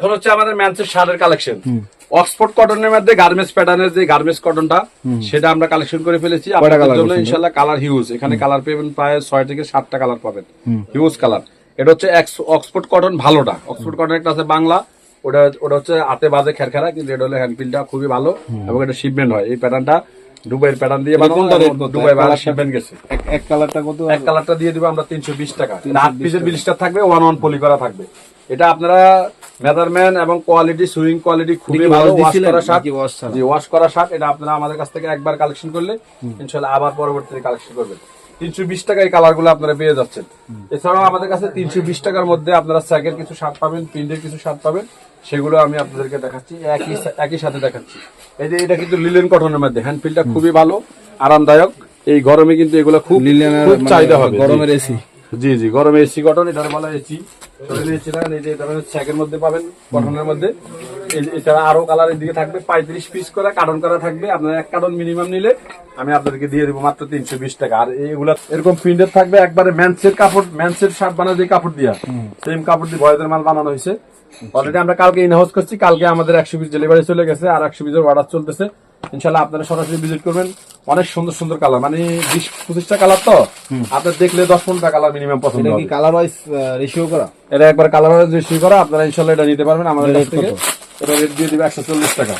এখন হচ্ছে আমাদের ম্যানসের শার্টের কালেকশন অক্সফোর্ড কটনের মধ্যে গার্মেন্টস প্যাটার্নের যে গার্মেন্টস কটনটা সেটা আমরা কালেকশন করে ফেলেছি। আপনাদের জন্য ইনশাল্লাহ কালার হিউজ এখানে কালার পাবেন প্রায় ছয় থেকে সাতটা কালার পাবেন। হিউজ কালার এটা হচ্ছে অক্সফোর্ড কটন ভালোটা। অক্সফোর্ড কটন একটা আছে বাংলা। ওটা ওটা হচ্ছে হাতে বাজে খেরখেরা কিন্তু এটা হলো হ্যান্ডপিলটা খুবই ভালো। এবং এটা শিপমেন্ট হয়। এই প্যাটার্নটা দুবাইয়ের প্যাটার্ন দিয়ে দুবাই বাংলা শিপমেন্ট গেছে। এক এক কালারটা কত? এক কালারটা দিয়ে দিব আমরা তিনশো বিশ টাকা। আট পিসের বিলিশটা থাকবে ওয়ান ওয়ান পলি করা থাকবে। এটা আপনারা মেজারম্যান এবং কোয়ালিটি সুইং কোয়ালিটি খুবই ভালো ওয়াশ করা শার্ট? জি ওয়াশ করা শার্ট এটা আপনারা আমাদের কাছ থেকে একবার কালেকশন করলে ইনশাল্লাহ আবার পরবর্তীতে কালেকশন করবেন। তিনশো বিশ টাকা এই কালারগুলো আপনারা পেয়ে যাচ্ছেন। এছাড়াও আমাদের কাছে তিনশো বিশ টাকার মধ্যে আপনারা স্যাকের কিছু শার্ট পাবেন প্রিন্টের কিছু শার্ট পাবেন সেগুলো আমি আপনাদেরকে দেখাচ্ছি একই একই সাথে দেখাচ্ছি। এই যে এটা কিন্তু লিলেন কটনের মধ্যে হ্যান্ডফিলটা খুবই ভালো আরামদায়ক এই গরমে কিন্তু এগুলো খুব লিলেনের খুব মানে চাহিদা হবে। গরমের এসি জি জি গরমে এসি কটন এটার বলা এসি এসি না এই যে এটা ছ্যাকের মধ্যে পাবেন কটনের মধ্যে। এছাড়া আরও কালারের দিকে থাকবে পঁয়ত্রিশ পিস করে কার্টন করা থাকবে। আপনার এক কার্টন মিনিমাম নিলে আমি আপনাদেরকে দিয়ে দেবো মাত্র তিনশো বিশ টাকা। আর এইগুলা এরকম থাকবে একবারে ম্যানসের কাপড় ম্যানসের শার্ট যে কাপড় দিয়া সেম কাপড় দিয়ে মাল বানানো হয়েছে। অলরেডি আমরা কালকে ইনহাউস করছি কালকে আমাদের একশো পিস ডেলিভারি চলে গেছে আর একশো পিসের অর্ডার চলতেছে। ইনশাল্লাহ আপনারা সরাসরি ভিজিট করবেন। অনেক সুন্দর সুন্দর কালার মানে বিশ পঁচিশটা কালার তো? আপনার দেখলে দশ পনেরোটা কালার মিনিমাম পছন্দ হবে। কালার ওয়াইজ রেশিও করা? এটা একবার কালার রেজিস্ট্রি করা আপনারা ইনশাল্লাহ এটা নিতে পারবেন আমাদের কাছ থেকে। এটা রেট দিয়ে দিবে একশো চল্লিশ টাকা।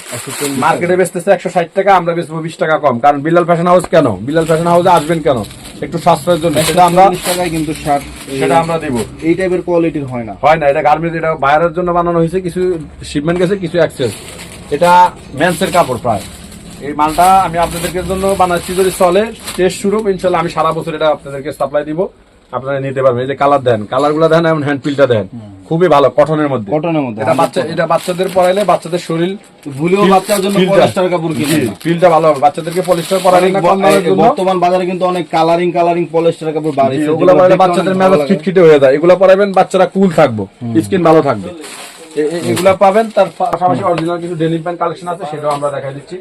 মার্কেটে বেচতেছে একশো ষাট টাকা আমরা বেচবো বিশ টাকা কম। কারণ বিলাল ফ্যাশন হাউস কেন? বিলাল ফ্যাশন হাউসে আসবেন কেন? একটু সাশ্রয়ের জন্য। সেটা আমরা টাকায় কিন্তু শার্ট সেটা আমরা দিব। এই টাইপের কোয়ালিটির হয় না। হয় না এটা গার্মেন্টস এটা বাইরের জন্য বানানো হয়েছে কিছু শিপমেন্ট গেছে কিছু অ্যাক্সেস এটা মেন্সের কাপড় প্রায়। এই মালটা আমি আপনাদেরকে জন্য বানাচ্ছি যদি চলে টেস্ট শুরু ইনশাল্লাহ আমি সারা বছর এটা আপনাদেরকে সাপ্লাই দিব। আপনারা নিতে পারবেন। এই যে কালার দেন কালারগুলো দেন এবং হ্যান্ডপিলটা দেন। খুবই ভালো কটনের মধ্যে। কটনের মধ্যে এটা বাচ্চা এটা বাচ্চাদের পরাইলে বাচ্চাদের শরীর ভুলেও বাচ্চার জন্য পলিস্টার কাপড় কিনে না। ফিলটা ভালো হবে। বাচ্চাদেরকে পলিস্টার পরালে না কম দামের জন্য। বর্তমান বাজারে কিন্তু অনেক কালারিং কালারিং পলিস্টার কাপড় বাড়িছে ওগুলো পরালে বাচ্চাদের মেজাজ খিটখিটে হয়ে যায়। এগুলো পরাবেন বাচ্চারা কুল থাকব। স্কিন ভালো থাকবে। এগুলা পাবেন তার পাশাপাশি অরিজিনাল কিছু ডেনিম প্যান্ট কালেকশন আছে সেটাও আমরা দেখাই দিচ্ছি।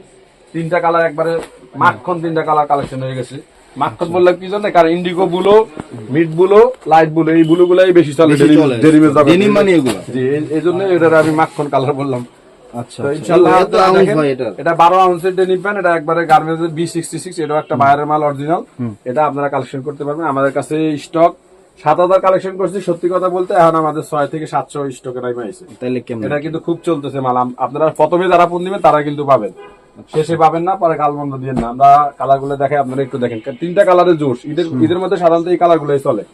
তিনটা কালার একবারে মাখন তিনটা কালার কালেকশন হয়ে গেছে। মাখন বললাম কি জানে কারণ ইন্ডিগো বুলো মিড বুলো লাইট বুলো এই বুলো গুলাই বেশি চলে। ডেনিমের। Denim মানে এগুলো? জি এই- জন্য এটার আমি মাখন কালার বললাম। আচ্ছা ইনশাআল্লাহ এটা এটা আউন্সের ডেনিম প্যান্ট এটা একবারে গার্মেন্টস বি সিক্সটি সিক্স এটাও একটা বাইরের মাল অরিজিনাল এটা আপনারা কালেকশন করতে পারবেন। আমাদের কাছে স্টক সাত হাজার কালেকশন করছি সত্যি কথা বলতে এখন আমাদের ছয় থেকে সাতশো স্টকের আছে এটা কিন্তু খুব চলতেছে মাল। আপনারা প্রথমে যারা ফোন দিবেন তারা কিন্তু পাবেন। শেষে পাবেন না পরে কাল বন্ধ দিয়ে না। আমরা কালারগুলো দেখে আপনারা একটু দেখেন। তিনটা কালারের জোশ ঈদের ঈদের মধ্যে সাধারণত এই কালার গুলোই চলে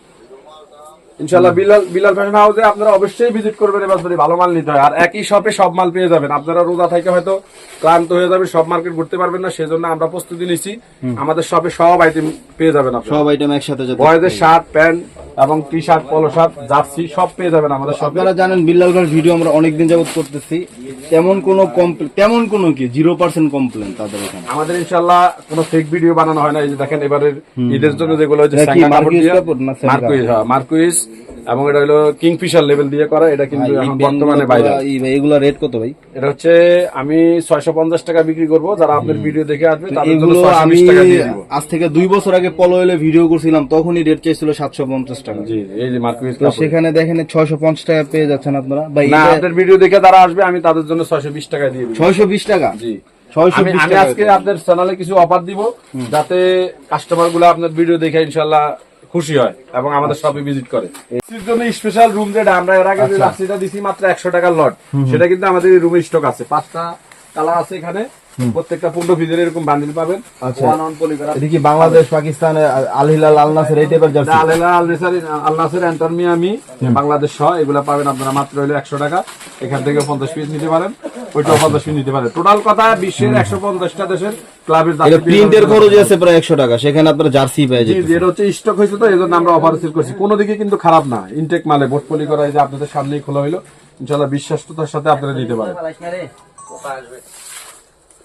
ইনশাল্লাহ বিলাল বিলাল ফ্যাশন হাউসে আপনারা অবশ্যই ভিজিট করবেন এবার যদি ভালো মাল নিতে হয়। আর একই শপে সব মাল পেয়ে যাবেন। আপনারা রোজা থেকে হয়তো ক্লান্ত হয়ে যাবে সব মার্কেট ঘুরতে পারবেন না সেজন্য আমরা প্রস্তুতি নিচ্ছি। আমাদের শপে সব আইটেম পেয়ে যাবেন সব আইটেম একসাথে যাবে বয়েদের শার্ট প্যান্ট এবং T shirt polo shirt jersey সব পেয়ে যাবেন আমাদের সব আপনারা জানেন বিল্লালগড় ভিডিও আমরা অনেকদিন যাবত করতেছি। তেমন কোনো কমপ্লেন তেমন কোনো কি জিরো পার্সেন্ট কমপ্লেন তাদের এখানে। আমাদের ইনশাল্লাহ কোনো ফেক ভিডিও বানানো হয় না এই যে দেখেন এবারের ঈদের জন্য যেগুলো হয়েছে মার্কুইজ হ্যাঁ মার্কুইজ এবং এটা হলো কিংফিশার লেভেল দিয়ে করা এটা কিন্তু এখন বর্তমানে বাইরে এগুলা রেট কত ভাই? এটা হচ্ছে আমি ছয়শো পঞ্চাশ টাকা বিক্রি করব যারা আপনার ভিডিও দেখে আসবে এগুলো আমি আজ থেকে দুই বছর আগে পলো এলে ভিডিও করছিলাম তখনই রেট চাইছিল সাতশো পঞ্চাশ টাকা। জি এই যে মার্কুইজ তো সেখানে দেখেন ছয়শো পঞ্চাশ টাকা পেয়ে যাচ্ছেন আপনারা। ভাই না আপনার ভিডিও দেখে যারা আসবে আমি তাদের জন্য ছয়শো বিশ টাকা দিয়ে দিব। ছয়শো বিশ টাকা? জি। আমি আজকে আপনার চ্যানেলে কিছু অফার দিব যাতে কাস্টমারগুলো আপনার ভিডিও দেখে ইনশাল্লাহ খুশি হয় এবং আমাদের সবই ভিজিট করে। এর জন্য স্পেশাল রুম যেটা আমরা এর আগে যে লাচ্ছিটা দিছি মাত্র একশো টাকার লট সেটা কিন্তু আমাদের রুমে স্টক আছে। পাঁচটা কালার আছে এখানে। প্রত্যেকটা পনেরো পিসের এরকম বান্ডিল পাবেন। আচ্ছা। ওয়ান অন পলি করা এটা কি Bangladesh Pakistan Al Hilal Al Nassr এই টাইপের জার্সি আলেলা আলনেসারি Al Nassr inter Miami Bangladesh সহ এগুলা পাবেন আপনারা মাত্র হলো একশো টাকা। এখান থেকে পঞ্চাশ পিস নিতে পারেন। ওইটাও পঞ্চাশ পিস নিতে পারেন। টোটাল কথা বিশ্বের একশো পঞ্চাশটা দেশের ক্লাবের এটা জার্সি পেয়ে প্রিন্টের খরচ আছে প্রায় একশো টাকা। সেখানে আপনার জার্সি পেয়ে জি, যেতে হচ্ছে স্টক হয়েছে তো এই জন্য আমরা অফার সেল করছি। কোনো দিকে কিন্তু খারাপ না। ইনটেক মালে বোটপলি করা এই যে আপনাদের সামনেই খোলা হইল। ইনশাল্লাহ বিশ্বাসতার সাথে আপনারা নিতে পারেন।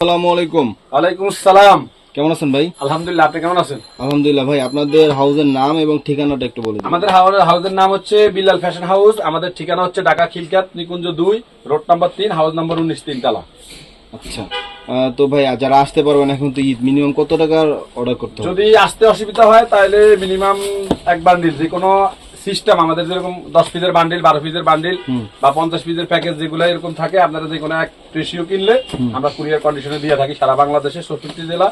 আসসালামু আলাইকুম। ওয়ালাইকুম আসসালাম। কেমন আছেন ভাই? আলহামদুলিল্লাহ আপনি কেমন আছেন? আলহামদুলিল্লাহ ভাই আপনাদের হাউসের নাম এবং ঠিকানাটা একটু বলে আমাদের হাউসের নাম হচ্ছে বিলাল ফ্যাশন হাউস আমাদের ঠিকানা হচ্ছে ঢাকা খিলকাত নিকুঞ্জ দুই রোড নাম্বার তিন হাউস নাম্বার উনিশ তিনতলা। আচ্ছা। তো ভাই যারা আসতে পারবেন এখন তো ঈদ মিনিমাম কত টাকার অর্ডার করতে হবে? যদি আসতে অসুবিধা হয় তাহলে মিনিমাম এক বান্ডিল যে কোনো সিস্টেম আমাদের যেরকম দশ পিসের বান্ডিল বারো পিসের বান্ডিল বা পঞ্চাশ পিসের প্যাকেজ যেগুলো এরকম থাকে আপনারা যে কোনো এক রেশিও কিনলে আমরা কুরিয়ার কন্ডিশনে দিয়ে থাকি সারা বাংলাদেশে চৌষট্টি জেলা।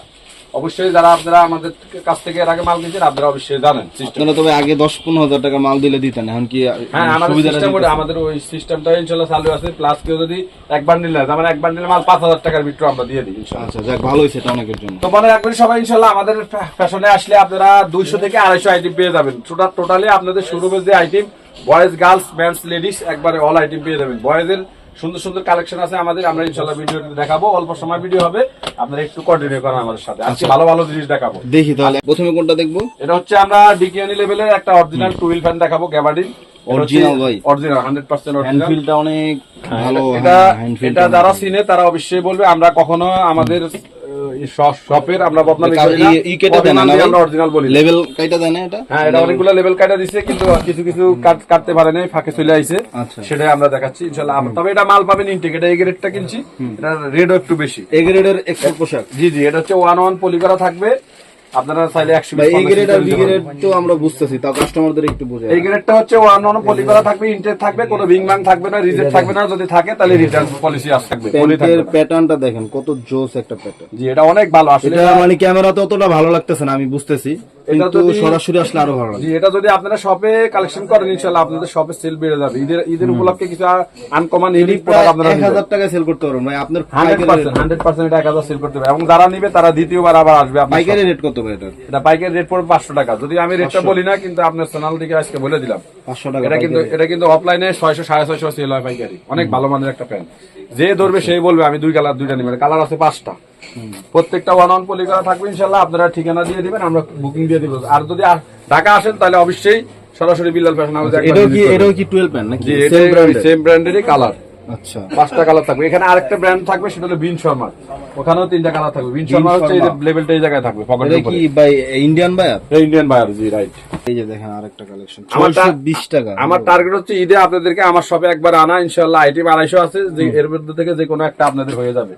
অবশ্যই যারা আপনারা আমাদের কাছ থেকে এর আগে মাল কিনছেন আপনারা অবশ্যই জানেন সিস্টেম তবে আগে দশ পনেরো হাজার টাকা মাল দিলে দিতেন এখন কি হ্যাঁ আমাদের সুবিধাটা আমাদের ওই সিস্টেমটা ইনশাল্লাহ চালু আছে প্লাস কেউ যদি এক বান্ডিল নেয় তার মানে এক বান্ডিল মাল পাঁচ হাজার টাকার ভিতরে আমরা দিয়ে দিই আচ্ছা যাক ভালো হয়েছে এটা অনেকের জন্য। তো মনে রাখবেন সবাই ইনশাল্লাহ আমাদের ফ্যাশনে আসলে আপনারা দুইশো থেকে আড়াইশো আইটেম পেয়ে যাবেন। টোটাল টোটালি আপনাদের শোরুমের যে item boys girls mens ladies একবারে অল আইটেম পেয়ে যাবেন। বয়েজের সুন্দর সুন্দর কালেকশন আছে আমাদের। আমরা ইনশাল্লাহ ভিডিও দেখাবো। অল্প সময় ভিডিও হবে। আপনারা একটু কন্টিনিউ করেন আমাদের সাথে। আজকে ভালো ভালো জিনিস দেখাবো। দেখি তাহলে। প্রথমে কোনটা দেখব? এটা হচ্ছে আমরা ডিকিয়ানি লেভেলের একটা অরিজিনাল টুইল ফ্যান দেখাবো গ্যাবার্ডিন অরিজিনাল ভাই? Original hundred percent hand original ফিলটা অনেক ভালো। হ্যাঁ, এটা এটা যারা চিনে তারা অবশ্যই বলবে আমরা কখনো আমাদের শপের আমরা বদনামি করি না ই কেটে দেন না original দিয়ে ভাই? আমরা অরিজিনাল বলি। লেভেল কাইটা দেন এটা? হ্যাঁ এটা অনেকগুলো লেভেল কাটা দিছে কিন্তু কিছু কিছু কাট- কাটতে পারে নাই ফাঁকে চলে আইছে। আচ্ছা। সেটাই আমরা দেখাচ্ছি ইনশাআল্লাহ। তবে এটা মাল পাবেন ইনটেক এটা এই গ্রেডটা কিনছি এটা রেডও একটু বেশি। এই গ্রেডের এক্সপোর্ট পোশাক। জি জি এটা হচ্ছে ওয়ান ওয়ান পলি করা থাকবে। আপনারা চাইলে একশো এই গ্রেড আর বি গ্রেড তো আমরা বুঝতেছি তাও কাস্টমারদের একটু বুঝে এই গ্রেডটা হচ্ছে ওয়ান ওয়ান পলি করা থাকবে ইনটেক থাকবে কোনো বাং থাকবে না রিজেক্ট থাকবে না যদি থাকে তাহলে রিটার্ন পলিসি আস থাকবে। প্যাটার্নটা দেখেন কত জোস একটা প্যাটার্ন জি এটা অনেক ভালো আসলে মানে মানে ক্যামেরাতে অতটা ভালো লাগতেছে না আমি বুঝতেছি। কিন্তু যদি- সরাসরি আসলে আরও ভালো জি এটা যদি আপনারা শপে কালেকশন করেন ইনশাআল্লাহ আপনাদের শপে সেল বেড়ে যাবে। ঈদের ঈদের উপলক্ষে কিছু আনকমন ইউনিক প্রোডাক্ট আপনারা এক হাজার সেল করতে পারবেন ভাই আপনার হান্ড্রেড পার্সেন্ট হান্ড্রেড পার্সেন্ট এটা এক হাজার সেল করতে হবে এবং যারা নিবে তারা দ্বিতীয়বার আবার আসবে আপনার পাইকারি রেট কত ভাই এটা পাইকারি রেট পড়বে পাঁচশো টাকা। যদি আমি রেটটা বলি না কিন্তু আপনার চ্যানেল থেকে আজকে বলে দিলাম। পাঁচশো টাকা এটা কিন্তু এটা কিন্তু অফলাইনে ছয়শো সাড়ে ছয়শো সেল হয় পাইকারি। অনেক ভালো মানের একটা প্যান্ট যে ধরবে সেই বলবে আমি দুই কালার দুইটা নিবেন কালার আছে পাঁচটা। প্রত্যেকটা ওয়ান ওয়ান পলি করা থাকবে ইনশাল্লাহ আপনারা ঠিকানা দিয়ে দিবেন আমরা বুকিং দিয়ে দিব। আর যদি ঢাকা আসেন তাহলে অবশ্যই সরাসরি বিল্লাল ফ্যাশন হাউসে এটাও কি এটাও কি টুয়েলভ প্যান্ট নাকি? সেম ব্র্যান্ডেরই কালার আচ্ছা। পাঁচটা কালার থাকবে। এখানে আরেকটা ব্র্যান্ড থাকবে সেটা হলো বিন শর্মা ওখানেও তিনটা কালার থাকবে। বিন শর্মা হচ্ছে এই লেভেলটা এই জায়গায় থাকবে পকেটের এটা কি ভাই ইন্ডিয়ান বায়ার ইন্ডিয়ান বায়ার জি রাইট এই যে দেখেন আরেকটা কালেকশন আমার টা- ছয়শো বিশ টাকা। আমার টার্গেট হচ্ছে ঈদে আপনাদেরকে আমার শপে একবার আনা ইনশাল্লাহ আইটেম আড়াইশো আছে যে এর মধ্যে থেকে যে কোনো একটা আপনাদের হয়ে যাবে।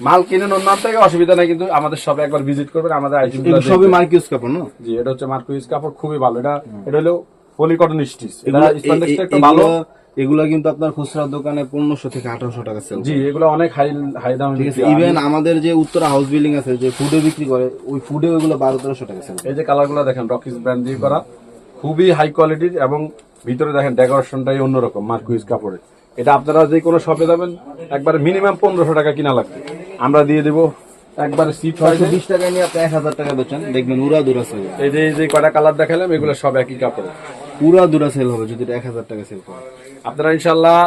মাল কিনেন অন্যান্য থেকে অসুবিধা নাই কিন্তু আমাদের শপে একবার ভিজিট করবেন আমাদের আইটেম সবই মার্কিউস কাপড় না? জি এটা হচ্ছে মার্কুইজ কাপড় খুবই ভালো। এটা এটা হলো পলিকটন স্টিচ এটা স্পেন্ডেক্সটা এ- ভালো। এগুলো- এগুলো কিন্তু আপনার খুচরা দোকানে পনেরোশো থেকে আঠারোশো টাকা সেল জি এগুলো অনেক হাই হাই দাম ঠিক আছে ইভেন আমাদের যে উত্তরা হাউস বিল্ডিং আছে যে ফুডে বিক্রি করে ওই ফুডে ওইগুলো বারো তেরোশো টাকা সেল এই যে কালারগুলো দেখেন রকিস ব্র্যান্ড দিয়ে করা খুবই হাই কোয়ালিটির এবং ভিতরে দেখেন ডেকোরেশনটাই অন্যরকম মার্কুইজ কাপড়ের। এটা আপনারা যে কোনো শপে যাবেন একবার মিনিমাম পনেরোশো টাকা কিনা লাগবে। আমরা দিয়ে দেবো একবারে সিট ছয়শো বিশ টাকা নিয়ে আপনি এক হাজার টাকা বেচেন। দেখবেন উড়া দুরা সেল এই যে এই যে কয়টা কালার দেখালাম এগুলো সব একই কাপড়ে পুরা দুরা সেল হবে যদি এক হাজার টাকা সেল করে আপনারা ইনশাল্লাহ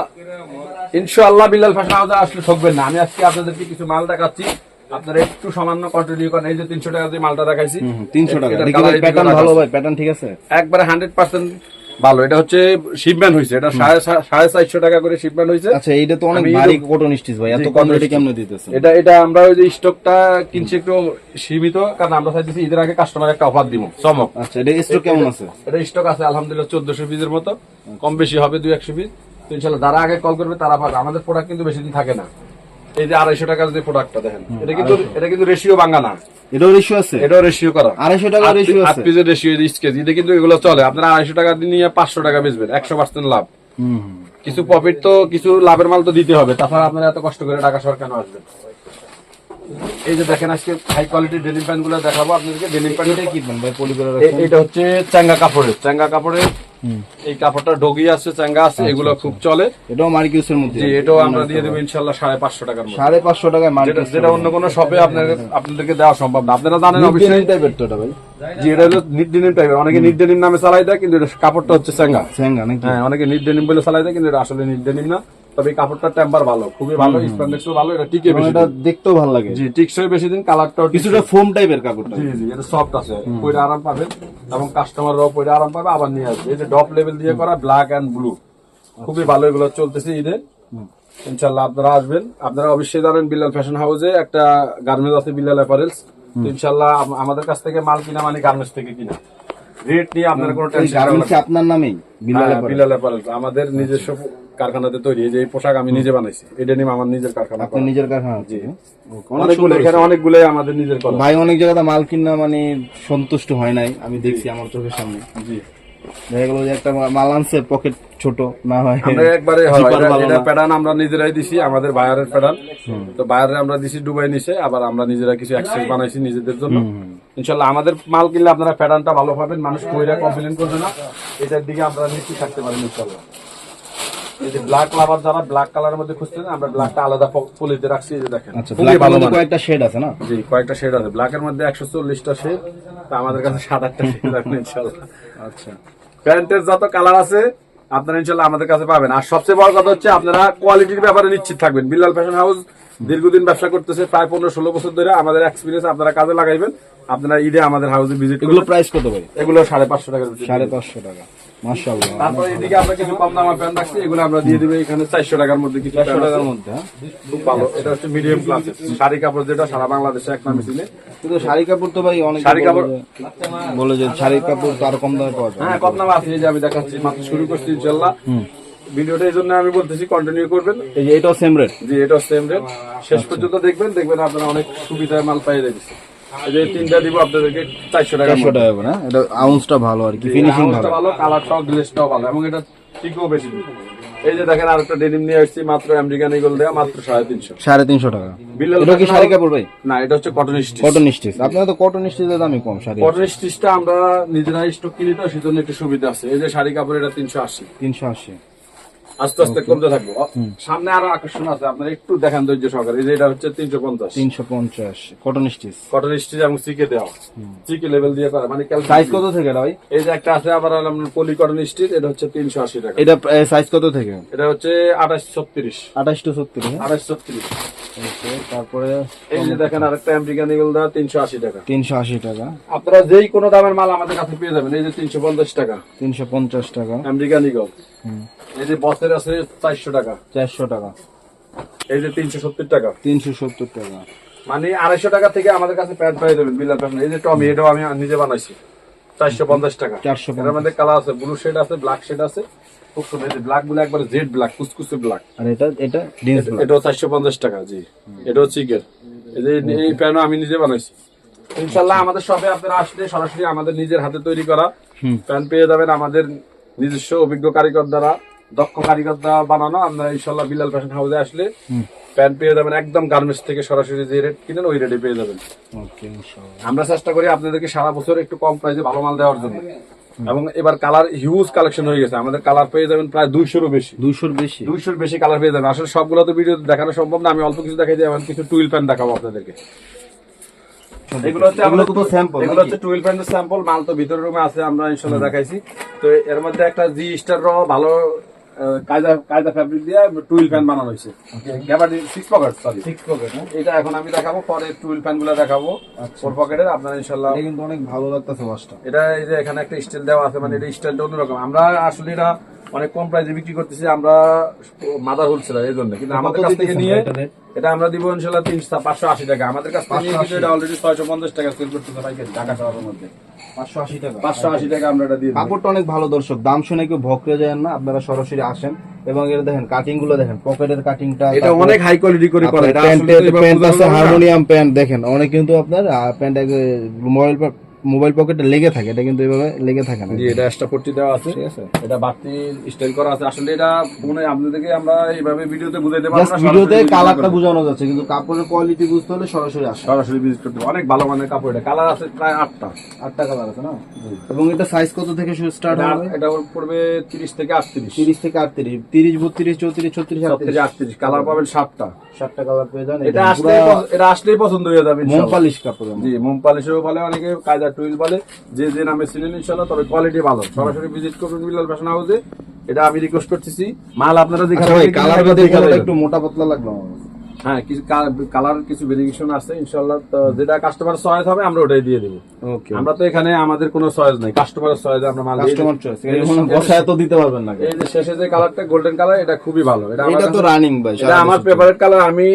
ইনশাল্লাহ বিল্লাল ফ্যাশন হাউসে আসলে ঠকবেন না। আমি আজকে আপনাদেরকে কিছু মাল দেখাচ্ছি। আপনারা একটু সামান্য কন্টিনিউ করেন। এই যে তিনশো টাকা দিয়ে মালটা দেখাইছি। তিনশো টাকা। প্যাটার্ন ভালো ভাই প্যাটার্ন ঠিক আছে? একবারে হান্ড্রেড পার্সেন্ট ভালো এটা হচ্ছে শিপম্যান হয়েছে এটা সাড়ে চারশো টাকা করে শিপম্যান হয়েছে আচ্ছা এইটা তো অনেক ভারী কটন স্টিচ ভাই এত কম রেটে। কেমনে দিতেছে এটা এটা আমরা ওই যে স্টকটা কিনছি একটু সীমিত কারণ আমরা চাইতেছি ঈদের আগে কাস্টমার একটা অফার দিব চমক। আচ্ছা এটা স্টক কেমন আছে? এটা স্টক আছে আলহামদুলিল্লাহ চোদ্দশো পিসের মতো কম বেশি হবে দুই একশো পিস তো ইনশাল্লাহ যারা আগে কল করবে তারা পাবে। আমাদের প্রোডাক্ট কিন্তু বেশি দিন থাকে না। এই যে আড়াইশো টাকার যে প্রোডাক্টটা দেখেন এটা কিন্তু এটা কিন্তু রেশিও ভাঙা না। এটাও রেশিও আছে? এটাও রেশিও করা। আড়াইশো টাকা রেশিও আট আছে? পিসের রেশিও কেজি এটা কিন্তু এগুলো চলে। আপনারা আড়াইশো টাকা নিয়ে পাঁচশো টাকা বেচবেন একশো পার্সেন্ট লাভ। কিছু প্রফিট তো কিছু লাভের মাল তো দিতে হবে। তাছাড়া আপনারা এত কষ্ট করে টাকা সরকার আসবেন? এই যে দেখেন আজকে হাই কোয়ালিটির ডেনিম প্যান্টগুলো দেখাবো আপনাদেরকে। ডেনিম প্যান্ট এটা কি ভাই পলি করে এটা হচ্ছে চাঙ্গা কাপড়ের। চাঙ্গা কাপড়ের এই কাপড়টা ডগি আছে চাঙ্গা আছে এগুলো খুব চলে। এটাও মার্কিউসের মধ্যে জি এটাও আমরা দিয়ে দেবো ইনশাল্লাহ সাড়ে পাঁচশো টাকার মধ্যে। সাড়ে পাঁচশো টাকায় যেটা মার্কিউস যেটা অন্য কোনো শপে আপনাদের আপনাদেরকে দেওয়া সম্ভব না। আপনারা জানেন অবশ্যই টাইপের তো এটা ভাই। জি এটা হলো নিট টাইপের অনেকে নিট নামে চালাই দেয় কিন্তু এটা কাপড়টা হচ্ছে চাঙ্গা চাঙ্গা নাকি? হ্যাঁ অনেকে নিট বলে চালাই দেয় কিন্তু এটা আসলে নিট না। তবে কাপড়টার টেম্পার ভালো খুবই ভালো স্প্যান্ডেক্সও ভালো এটা টিকে বেশি এটা দেখতেও ভালো লাগে। জি টিকসই বেশি দিন কালারটাও কিছুটা ফোম টাইপের কাপড়টা। জি জি এটা সফট আছে পরে আরাম পাবেন এবং কাস্টমাররাও পরে আরাম পাবে আবার নিয়ে আসবে। এই যে ডপ লেভেল দিয়ে করা ব্ল্যাক এন্ড ব্লু খুবই ভালো এগুলো চলতেছে ঈদে। ইনশাল্লাহ আপনারা আসবেন। আপনারা অবশ্যই জানেন বিল্লাল ফ্যাশন হাউসে একটা গার্মেন্টস আছে বিল্লাল অ্যাপারেলস ইনশাল্লাহ আমাদের কাছ থেকে মাল কিনা মানে গার্মেন্টস থেকে কিনা। রেট নিয়ে আপনার কোনো টেনশন আপনার নামেই বিলালে হ্যাঁ, আমাদের নিজস্ব কারখানাতে তৈরি যে পোশাক আমি নিজে বানাইছি। এটা নিয়ে আমার নিজের কারখানা আপনার নিজের কারখানা জি। অনেক অনেকগুলো এখানে অনেকগুলো আমাদের নিজের ভাই অনেক জায়গাতে মাল কিনা মানে সন্তুষ্ট হয় নাই। আমি দেখছি আমার চোখের সামনে। জি। দেখা গেলো যে একটা মাল আনছে পকেট ছোট না হয় আমরা একবারে হয়, এটা- ভালো এটা না। প্যাটার্ন আমরা নিজেরাই দিছি আমাদের বায়ারের প্যাটার্ন তো বায়ারে আমরা দিছি দুবাই নিছে আবার আমরা নিজেরা কিছু অ্যাক্সেস বানাইছি নিজেদের জন্য। ইনশাল্লাহ আমাদের মাল কিনলে আপনারা প্যাটার্নটা ভালো পাবেন মানুষ কইরা কমপ্লেন করবে না। এটার দিকে আমরা নিশ্চিত থাকতে ইনশাল্লাহ। এই যে ব্ল্যাক লাভার যারা ব্ল্যাক কালারের মধ্যে খুঁজছেন আমরা ব্ল্যাকটা আলাদা পলিতে রাখছি এই যে দেখেন। আচ্ছা ভালো। কয়েকটা শেড আছে না? জি কয়েকটা শেড আছে। ব্ল্যাকের মধ্যে একশো চল্লিশটা শেড তা আমাদের কাছে সাত আটটা শেড আছে ইনশাল্লাহ। আচ্ছা। প্যান্টের যত কালার আছে, আপনারা ইনশাল্লাহ আমাদের কাছে পাবেন। আর সবচেয়ে বড় কথা হচ্ছে, আপনারা কোয়ালিটির ব্যাপারে নিশ্চিত থাকবেন। বিল্লাল ফ্যাশন হাউস দীর্ঘদিন ব্যবসা করতেছে প্রায় পনেরো ষোলো বছর ধরে আমাদের এক্সপিরিয়েন্স আপনারা কাজে লাগাইবেন। আপনারা ঈদে আমাদের হাউসে ভিজিট এগুলো প্রাইস কত ভাই? এগুলো সাড়ে পাঁচশো টাকা সাড়ে পাঁচশো টাকা। মাশাআল্লাহ তারপরে এদিকে আমরা কিছু কম দামের প্যান্ট রাখছি এগুলো আমরা দিয়ে দিবো এখানে চারশো টাকার মধ্যে কিছু টাকার মধ্যে হ্যাঁ? খুব ভালো। এটা হচ্ছে মিডিয়াম ক্লাসের শাড়ি কাপড় যেটা সারা বাংলাদেশে এক নামে চিনে কিন্তু শাড়ি কাপড় তো ভাই অনেক শাড়ি কাপড়- বলে যে শাড়ি কাপড় তো আরও কম দামে পাওয়া যায় হ্যাঁ কম দাম আছে যে আমি দেখাচ্ছি। মাত্র শুরু করছি ইনশাল্লাহ ভিডিওটা এই জন্য আমি বলতেছি কন্টিনিউ করবেন। এই যে এটাও সেম রেট যে এটা সেম রেট শেষ পর্যন্ত দেখবেন দেখবেন আপনারা অনেক সুবিধায় মাল পাই যাচ্ছে এই যে তিনটা দিব আপনাদেরকে চারশো টাকা চারশো টাকা না? এটা আউন্সটা ভালো আর কি ফিনিশিং ভালো। ভালো কালারটাও গ্লেসটাও ভালো এবং এটা টিকও বেশি এই যে দেখেন আরেকটা ডেনিম নিয়ে আসছি মাত্র আমেরিকান ইগল মাত্র সাড়ে তিনশো। সাড়ে তিনশো টাকা। এটা কি শাড়ি কাপড় ভাই? না এটা হচ্ছে কটন স্টিচ কটন স্টিচ আপনার তো কটন স্টিচের দামই কম শাড়ি কটন স্টিচটা আমরা নিজেরাই স্টক কিনি তো সেজন্য একটু সুবিধা আছে। এই যে শাড়ি কাপড় এটা তিনশো আশি। তিনশো আশি। আস্তে আস্তে কমতে থাকব। সামনে আরও আকর্ষণ আছে আপনারা একটু দেখান ধৈর্য সহকারে। এই যে এটা হচ্ছে তিনশো পঞ্চাশ। তিনশো পঞ্চাশ। কটন স্টিচ কটন স্টিচ এবং সিকে দেওয়া। সিকে লেভেল দিয়ে করা মানে সাইজ কত থেকে ভাই? এই যে একটা আছে আবার পলি কটন স্টিচ এটা হচ্ছে তিনশো আশি টাকা। এটা সাইজ কত থেকে? এটা হচ্ছে আঠাশ ছত্রিশ। আঠাশ টু সত্তর হ্যাঁ? আঠাশ ছত্রিশ। তারপরে এই যে দেখেন আরেকটা আমেরিকান ইগল দেওয়া তিনশো আশি টাকা। তিনশো আশি টাকা। আপনারা যেই কোনো দামের মাল আমাদের কাছে পেয়ে যাবেন। এই যে তিনশো পঞ্চাশ টাকা। তিনশো পঞ্চাশ টাকা। আমেরিকান ইগল এই যে আছে চারশো টাকা। চারশো টাকা। এই যে তিনশো সত্তর টাকা। তিনশো সত্তর টাকা। মানে আড়াইশো টাকা থেকে আমাদের কাছে প্যান্ট পেয়ে যাবেন বিলাল প্যান্ট এই যে টমি এটাও আমি নিজে বানাইছি। চারশো পঞ্চাশ টাকা। 450 এটার মধ্যে কালার আছে ব্লু শেড আছে ব্ল্যাক শেড আছে। খুব সুন্দর ব্ল্যাকগুলো একবার জেড ব্ল্যাক কুচকুচে ব্ল্যাক আর এটা এটা এটাও চারশো পঞ্চাশ টাকা জি। এটাও চিকেন এই যে এই প্যান্টও আমি নিজে বানাইছি। ইনশাল্লাহ আমাদের শপে আপনারা আসলে সরাসরি আমাদের নিজের হাতে তৈরি করা প্যান্ট পেয়ে যাবেন আমাদের নিজস্ব অভিজ্ঞ কারিগর দ্বারা। দক্ষ কারিগর দ্বারা বানানো আমরা ইনশাল্লাহ বিলাল ফ্যাশন হাউসে আসলে প্যান্ট পেয়ে যাবেন একদম গার্মেন্টস থেকে সরাসরি যে রেট কিনেন ওই রেটে পেয়ে যাবেন। আমরা চেষ্টা করি আপনাদেরকে সারা বছর একটু কম প্রাইসে ভালো মাল দেওয়ার জন্য। এবং এবার কালার হিউজ কালেকশন হয়ে গেছে। আমাদের কালার পেয়ে যাবেন প্রায় দুইশোরও বেশি। দুইশোর বেশি? দুইশোর বেশি কালার পেয়ে যাবেন। আসলে সবগুলো তো ভিডিও দেখানো সম্ভব না আমি অল্প কিছু দেখাই দিই এমন কিছু টুইল প্যান্ট দেখাবো আপনাদেরকে। এগুলো হচ্ছে আমাদের তো স্যাম্পল এগুলো হচ্ছে প্যান্টের স্যাম্পল মাল তো ভিতরের রুমে আছে আমরা ইনশাল্লাহ দেখাইছি। তো এর মধ্যে একটা জি স্টার র ভালো কায়দা কায়দা ফ্যাব্রিক দিয়ে টুইল প্যান্ট বানানো হয়েছে। Gabardine six pocket sorry six pocket এটা এখন আমি দেখাবো পরে টুইল প্যান্টগুলো দেখাবো। ফোর পকেটের আপনারা ইনশাল্লাহ কিন্তু অনেক ভালো লাগতেছে ওয়াশটা এটা এই যে এখানে একটা স্টাইল দেওয়া আছে মানে এটা স্টাইলটা অন্যরকম। আমরা আসলে এটা অনেক কম প্রাইসে বিক্রি করতেছি আমরা মাদার হোলসেলার এই জন্য। কিন্তু আমাদের কাছ থেকে নিয়ে এটা আমরা দিব ইনশাল্লাহ তিনশো পাঁচশো আশি টাকা। আমাদের কাছ থেকে নিয়ে কিন্তু এটা অলরেডি ছয়শো পঞ্চাশ টাকা সেল করতেছে পাইকারি ঢাকা শহরের মধ্যে। পাঁচশো আশি টাকা। পাঁচশো আশি টাকা আমরা এটা দিয়ে কাপড়টা অনেক ভালো দর্শক দাম শুনে কেউ ভকরে যায় না আপনারা সরাসরি আসেন। এবং এটা দেখেন কাটিংগুলো দেখেন পকেটের কাটিংটা এটা অনেক হাই কোয়ালিটি করে করে এটা আসলে তো এবার প্যান্ট আছে হারমোনিয়াম প্যান্ট দেখেন অনেক কিন্তু আপনার প্যান্ট মোবাইল মোবাইল পকেটে লেগে থাকে এটা কিন্তু এভাবে লেগে থাকে না। জি এটা এক্সট্রা পট্টি দেওয়া আছে। ঠিক আছে। এটা বাড়তি স্টাইল করা আছে। আসলে এটা মনে আপনাদেরকে আমরা এইভাবে ভিডিওতে বুঝাইতে পারব না ভিডিওতে কালারটা বোঝানো যাচ্ছে কিন্তু কাপড়ের কোয়ালিটি বুঝতে হলে সরাসরি আসে। সরাসরি ভিজিট করতে অনেক ভালো মানের কাপড় এটা। কালার আছে প্রায় আটটা। আটটা কালার আছে না? এবং এটা সাইজ কত থেকে শুরু স্টার্ট হবে? এটা পড়বে তিরিশ থেকে আটত্রিশ। তিরিশ থেকে আটত্রিশ। তিরিশ বত্রিশ চৌত্রিশ ছত্রিশ সব আটত্রিশ। থেকে আটত্রিশ। কালার পাবেন সাতটা। সাতটা কালার পেয়ে যান এটা আসলে এটা আসলেই পছন্দ হয়ে যাবে ইনশাআল্লাহ। মোমপালিশ কাপড়। জি মোম পালিশও বলে অনেকে কায়দা টুইল বলে যে যে নামে ছিলেন ইনশাল্লাহ তবে কোয়ালিটি ভালো। সরাসরি ভিজিট করবেন বিলাল ফ্যাশন হাউসে এটা আমি রিকোয়েস্ট করতেছি। মাল আপনারা যেখানে আচ্ছা ভাই থেকে কালার দেখে একটু মোটা পাতলা লাগল আমার। হ্যাঁ কিছু কালার কিছু ভেরিয়েশন আছে ইনশাল্লাহ তো যেটা কাস্টমার চয়েস হবে আমরা ওটাই দিয়ে দেবো। ওকে আমরা তো এখানে আমাদের কোনো চয়েস নাই কাস্টমারের চয়েস আমরা মাল কাস্টমার চয়েস বসায় তো দিতে পারবেন না। এই যে শেষে যে কালারটা গোল্ডেন কালার এটা খুবই ভালো। এটা এটা তো রানিং ভাই এটা আমার ফেভারিট কালার আমি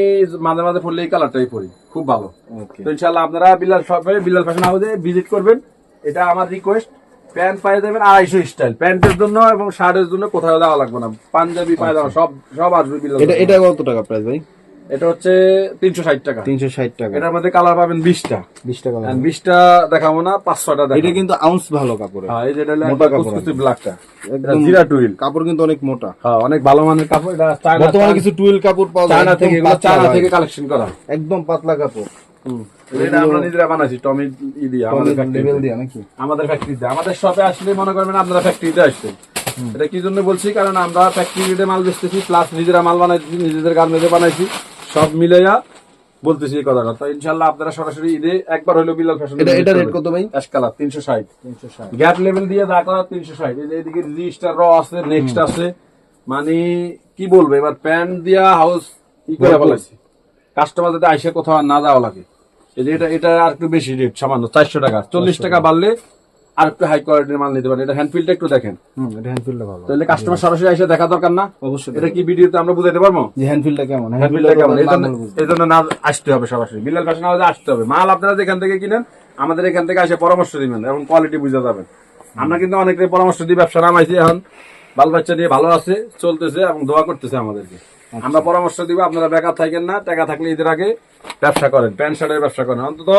মাঝে মাঝে পড়লে এই কালারটাই পরি খুব ভালো। ওকে তো ইনশাল্লাহ আপনারা বিলাল শপে বিলাল ফ্যাশন হাউসে ভিজিট করবেন। এটা আমার রিকোয়েস্ট প্যান্ট পাই দেবেন আড়াইশো স্টাইল প্যান্টের জন্য এবং শার্টের জন্য কোথাও দেওয়া লাগবে না। পাঞ্জাবি পায়জামা সব সব আসবে বিলাল এটা এটা কত টাকা প্রাইস ভাই? এটা হচ্ছে তিনশো ষাট টাকা। তিনশো ষাট টাকা। এটার মধ্যে কালার পাবেন বিশটা। বিশ টাকা লাগবে। বিশটা দেখাবো না এটা কিন্তু আউন্স ভালো কাপড়ে হ্যাঁ, এই যে এটা হলো মোটা কাপড় ব্ল্যাকটা একদম জিরা টুইল কাপড় কিন্তু অনেক মোটা। হ্যাঁ অনেক ভালো মানের কাপড়। এটা বর্তমানে কিছু টুয়েল কাপড় পাওয়া যায় চায়না থেকে পাতলা চায়না থেকে কালেকশন করা। একদম পাতলা কাপড়। এটা আমরা নিজেরা বানাইছি টমি ই দিয়ে আমাদের ফ্যাক্টরি দিয়ে নাকি? আমাদের ফ্যাক্টরিতে আমাদের শপে আসলে মনে করবেন আপনারা ফ্যাক্টরিতে আসছেন। এটা কি জন্য বলছি? কারণ আমরা ফ্যাক্টরিতে মাল বেচতেছি প্লাস নিজেরা মাল বানাইছি নিজেদের গার্মেন্টে বানাইছি। সব মিলাইয়া বলতেছি এই কথাটা। তো ইনশাল্লাহ আপনারা সরাসরি ঈদে একবার হলো বিলাল ফ্যাশন এটা এটা রেট কত ভাই? কালার তিনশো ষাট। তিনশো ষাট। গ্যাপ লেভেল দিয়ে দা করা তিনশো ষাট। এদিকে রিস্টার র আছে নেক্সট আছে। মানে কি বলব এবার প্যান্ট দিয়া হাউস ই করে। ফেলাইছি কাস্টমার যাতে আইসে কোথাও না যাওয়া লাগে। এই যে এটা এটা আর একটু বেশি রেট সামান্য চারশো টাকা। চল্লিশ টাকা। বাড়লে আর একটু হাই কোয়ালিটির মাল নিতে পারেন। এটা হ্যান্ডফিলটা একটু দেখেন। হুম এটা হ্যান্ডফিলটা ভালো। তাহলে কাস্টমার সরাসরি এসে দেখা দরকার না? অবশ্যই। এটা কি ভিডিওতে আমরা বুঝাইতে পারব? যে হ্যান্ডফিলটা কেমন? হ্যান্ডফিলটা কেমন? এই জন্য না আসতে হবে সরাসরি। বিলাল ফ্যাশন হাউসে আসতে হবে। মাল আপনারা যেখান থেকে কিনেন আমাদের এখান থেকে এসে পরামর্শ দিবেন এবং কোয়ালিটি বুঝে যাবেন। আমরা কিন্তু অনেকের পরামর্শ দিয়ে ব্যবসা নামাইছি এখন। বাল বাচ্চা দিয়ে ভালো আছে চলতেছে এবং দোয়া করতেছে আমাদেরকে। আমরা পরামর্শ দিব আপনারা বেকার থাকেন না টাকা থাকলে ঈদের আগে ব্যবসা করেন প্যান্ট শার্টের ব্যবসা করেন। অন্তত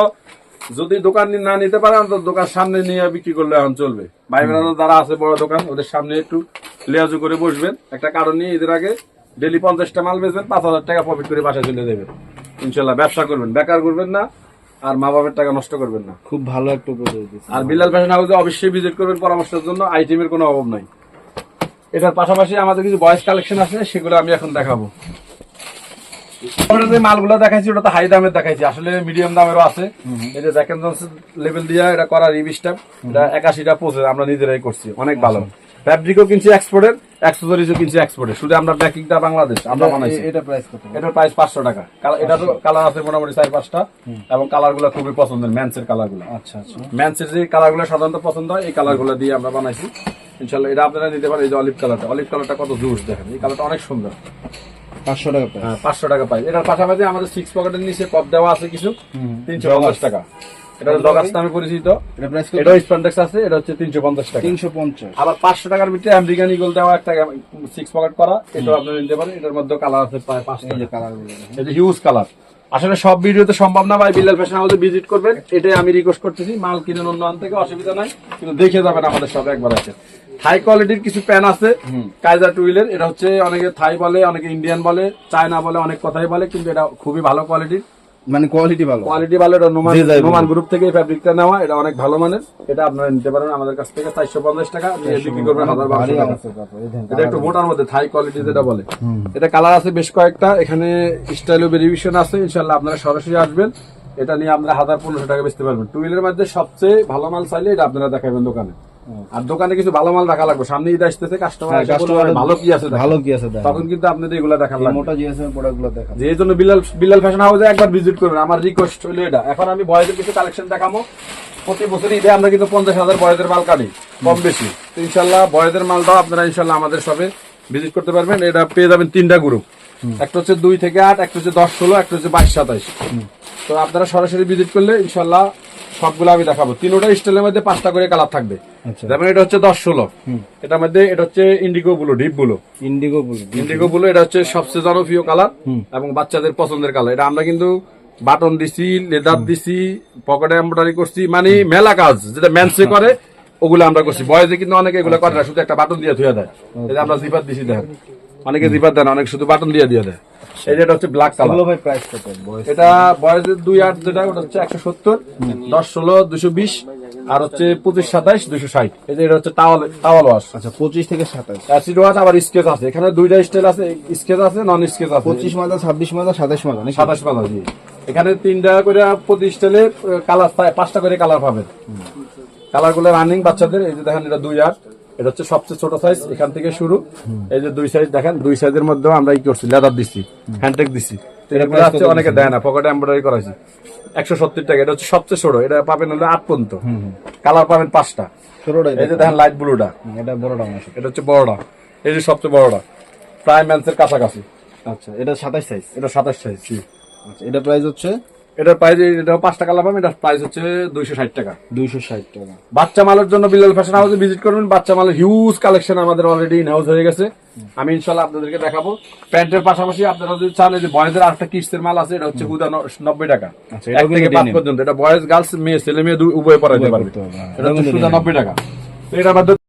যদি দোকান না নিতে পারে অন্তত দোকান সামনে নিয়ে বিক্রি করলে এখন চলবে। ভাই বোনেরা যারা আছে বড় দোকান ওদের সামনে একটু লেয়াজু করে বসবেন। একটা কারণ নিয়ে ঈদের আগে ডেলি পঞ্চাশটা মাল বেচবেন পাঁচ হাজার টাকা প্রফিট করে বাসায় চলে দেবেন ইনশাল্লাহ ব্যবসা করবেন বেকার করবেন না আর মা বাবার টাকা নষ্ট করবেন না। খুব ভালো একটা উপদেশ আর বিলাল ফ্যাশন হাউসে অবশ্যই ভিজিট করবেন পরামর্শের জন্য আইটেমের কোনো অভাব নাই। এটার পাশাপাশি আমাদের কিছু বয়স কালেকশন আছে সেগুলো আমি এখন দেখাবো। যে মালগুলো দেখাইছি ওটা তো হাই দামের দেখাইছি। আসলে মিডিয়াম দামেরও আছে। এই যে দেখেন লেভেল দিয়ে এটা করা রিভিস্টাপ এটা একাশিটা আমরা নিজেরাই করছি। অনেক ভালো। ফ্যাব্রিকও কিনছি এক্সপোর্টের অ্যাক্সেসরিজও কিনছি এক্সপোর্টের শুধু আমরা ব্যাকিংটা বাংলাদেশ আমরা বানাইছি। এটা প্রাইস কত? এটার প্রাইস পাঁচশো টাকা। এটা তো কালার আছে মোটামুটি চার পাঁচটা। এবং কালারগুলো খুবই পছন্দের ম্যান্সের কালারগুলো আচ্ছা আচ্ছা। ম্যান্সের যে কালারগুলো সাধারণত পছন্দ হয় এই কালারগুলো দিয়ে আমরা বানাইছি। ইনশাল্লাহ এটা আপনারা নিতে পারেন এই যে অলিভ কালারটা অলিভ কালারটা কত জুস দেখেন। এই কালারটা অনেক সুন্দর। পাঁচশো টাকা প্রাইস হ্যাঁ পাঁচশো টাকা পাই এটার পাশাপাশি আমাদের সিক্স পকেটের নিচে কপ দেওয়া আছে কিছু তিনশো পঞ্চাশ টাকা। এটা নামে পরিচিত। এটা আছে হচ্ছে তিনশো পঞ্চাশ টাকা। তিনশো পঞ্চাশ। আবার পাঁচশো টাকার ভিতরে আমেরিকান ইগল দেওয়া একটা সিক্স পকেট করা এটাও আপনারা নিতে পারেন। এটার মধ্যে কালার আছে প্রায় পাঁচটা। কালার হিউজ কালার আসলে সব ভিডিও তো সম্ভব না ভাই বিল্লাল ফ্যাশন হাউসে ভিজিট করবেন। এটাই আমি রিকোয়েস্ট করতেছি মাল কিনুন অন্য থেকে অসুবিধা নাই। কিন্তু দেখে যাবেন আমাদের সব একবার আছে। থাই কোয়ালিটির কিছু প্যান আছে কাইজার টুইলের এটা হচ্ছে অনেকে থাই বলে অনেকে ইন্ডিয়ান বলে চায়না বলে অনেক কথাই বলে কিন্তু এটা খুবই ভালো কোয়ালিটির মানে কোয়ালিটি ভালো। কোয়ালিটি ভালো এটা নোমান। নোমান গ্রুপ থেকে ফ্যাব্রিকটা নেওয়া এটা অনেক ভালো মানের। এটা আপনারা নিতে পারেন আমাদের কাছ থেকে চারশো পঞ্চাশ টাকা। বিক্রি করবেন হাজার বারোশো টাকা। এটা একটু মোটার মধ্যে থাই কোয়ালিটি যেটা বলে। এটা কালার আছে বেশ কয়েকটা এখানে স্টাইল ভেরিয়েশন আছে ইনশাল্লাহ আপনারা সরাসরি আসবেন। এটা নিয়ে আপনারা হাজার পনেরোশো টাকা বেচতে পারবেন। টু হুইলের মধ্যে সবচেয়ে ভালো মাল চাইলে এটা আপনারা দেখাবেন দোকানে। আর দোকানে কিছু ভালো মাল রাখা লাগবে। সামনে ঈদ আসতেছে কাস্টমার হ্যাঁ, customer ভালো কি আছে ভালো কি আছে তখন কিন্তু আপনাদের এগুলো এই লাগবে। মোটা জিএসএম প্রোডাক্টগুলো দেখা যে জন্য বিলাল বিলাল ফ্যাশন হাউসে একবার ভিজিট করবেন। আমার রিকোয়েস্ট হলো এটা। এখন আমি বয়েজের কিছু কালেকশন দেখাবো প্রতি বছর ঈদে আমরা কিন্তু পঞ্চাশ হাজার বয়েজের মাল কাটি কম বেশি। তো ইনশাল্লাহ বয়েজের মালটাও আপনারা ইনশাল্লাহ আমাদের সবে ভিজিট করতে পারবেন। এটা পেয়ে যাবেন তিনটা গ্রুপ একটা হচ্ছে দুই থেকে আট একটা হচ্ছে দশ ষোলো একটা হচ্ছে বাইশ সাতাইশ। তো আপনারা সরাসরি ভিজিট করলে ইনশাল্লাহ সবগুলো আমি দেখাবো। তিনোটা স্টাইলের মধ্যে পাঁচটা করে কালার থাকবে। আচ্ছা। যেমন এটা হচ্ছে দশ ষোলো। এটার মধ্যে এটা হচ্ছে indigo blue deep blue indigo বলি ইন্ডিগো ব্লু এটা হচ্ছে সবচেয়ে জনপ্রিয় কালার এবং বাচ্চাদের পছন্দের কালার এটা আমরা কিন্তু বাটন দিছি লেদার দিছি পকেটে এমব্রয়ডারি করছি মানে মেলা কাজ। যেটা ম্যানসে করে ওগুলো আমরা করছি। বয়েজে কিন্তু অনেকে এগুলো করে না শুধু একটা বাটন দিয়ে থুয়ে দেয়। যে আমরা জিপার দিছি দেখেন। অনেকে জিপার দেন অনেক শুধু বাটন দিয়ে দিয়ে দেয়। এই হচ্ছে ব্ল্যাক কালার এগুলো ভাই প্রাইস কত? এটা দুই আট যেটা ওটা হচ্ছে একশো সত্তর দশ ষোলো দুশো বিশ আর হচ্ছে পঁচিশ সাতাইশ দুশো ষাট। এই যে এটা হচ্ছে টাওয়াল টাওয়াল ওয়াশ আচ্ছা পঁচিশ থেকে অ্যাসিড ওয়াশ আবার স্কেচ আছে। এখানে দুইটা স্টাইল আছে স্কেচ আছে নন স্কেচ আছে। পঁচিশ মাদা ছাব্বিশ মাদা সাতাশ মাদা এখানে তিনটা করে প্রতি স্টাইলে কালার পাঁচটা করে কালার পাবেন। কালারগুলো রানিং বাচ্চাদের এই যে দেখেন এটা দুই আট এটা হচ্ছে সবচেয়ে ছোট সাইজ এখান থেকে শুরু। এই যে দুই সাইজ দেখেন দুই সাইজের মধ্যেও আমরা কি করছি লেদার দিচ্ছি হ্যান্ডটেক দিচ্ছি এগুলো হচ্ছে অনেকে দেয় না পকেটে এমব্রয়ডারি করাইছি। একশো সত্তর টাকা এটা হচ্ছে সবচেয়ে ছোট এটা পাবেন হলো আট পর্যন্ত। কালার পাবেন পাঁচটা। এই যে দেখেন লাইট ব্লুটা এটা বড়টা। এটা হচ্ছে বড়টা। এই যে সবচেয়ে বড়টা। প্রায় ম্যান্সের কাছাকাছি। আচ্ছা এটা সাতাশ সাইজ এটা সাতাশ সাইজ আচ্ছা এটা প্রাইস হচ্ছে এটার প্রাইস এটা পাঁচ টাকা লাভ এটার প্রাইস হচ্ছে দুইশো ষাট টাকা। দুইশো ষাট টাকা। বাচ্চা মালের জন্য বিলাল ফ্যাশন হাউসে ভিজিট করবেন বাচ্চা মালের হিউজ কালেকশন আমাদের অলরেডি ইন হাউস হয়ে গেছে। আমি ইনশাল্লাহ আপনাদেরকে দেখাবো। প্যান্টের পাশাপাশি আপনারা যদি চান যে বয়েজের আরেকটা কিস্তের মাল আছে এটা হচ্ছে হুদা নব্বই টাকা। আচ্ছা, এক থেকে পাঁচ পর্যন্ত। এটা বয়েজ গার্লস মেয়ে ছেলে মেয়ে উভয় পরাইতে পারবে। হ্যাঁ। এটা হচ্ছে সুদা নব্বই টাকা। তো এটার মধ্যে